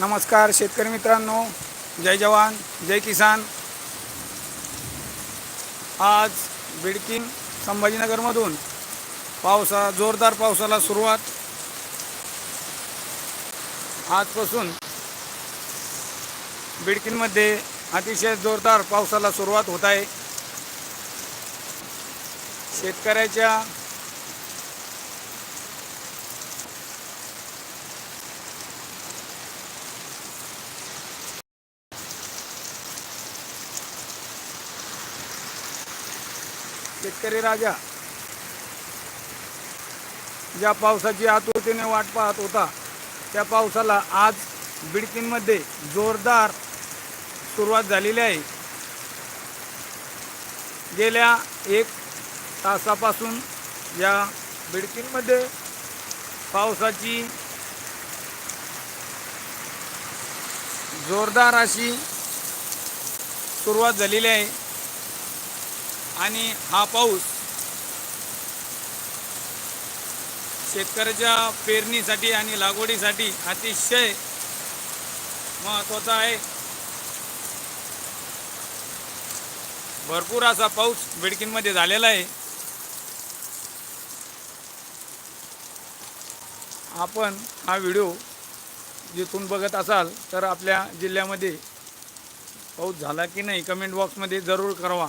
नमस्कार शेतकरी मित्रांनो जय जवान जय किसान. आज बिडकीन संभाजीनगरमधून पावसा जोरदार पावसाला सुरुवात. आजपासून बिडकीनमध्ये अतिशय जोरदार पावसाला सुरुवात होत आहे. शेतकऱ्याच्या शेतकरी राजा ज्या पावसाची आतुरतेने वाट पाहत होता त्या पावसाला आज बिडकीनमध्ये जोरदार सुरुवात झालेली आहे. गेल्या एक तासापासून या बिडकीनमध्ये पावसाची जोरदार अशी सुरुवात झालेली आहे. आणि हा पाऊस शेतकऱ्याच्या पेरणीसाठी आणि लागवडीसाठी अतिशय महत्त्वाचा आहे. भरपूर असा पाऊस बेडकींमध्ये झालेला आहे. आपण हा व्हिडिओ जिथून बघत असाल तर आपल्या जिल्ह्यामध्ये पाऊस झाला की नाही कमेंट बॉक्समध्ये जरूर कळवा.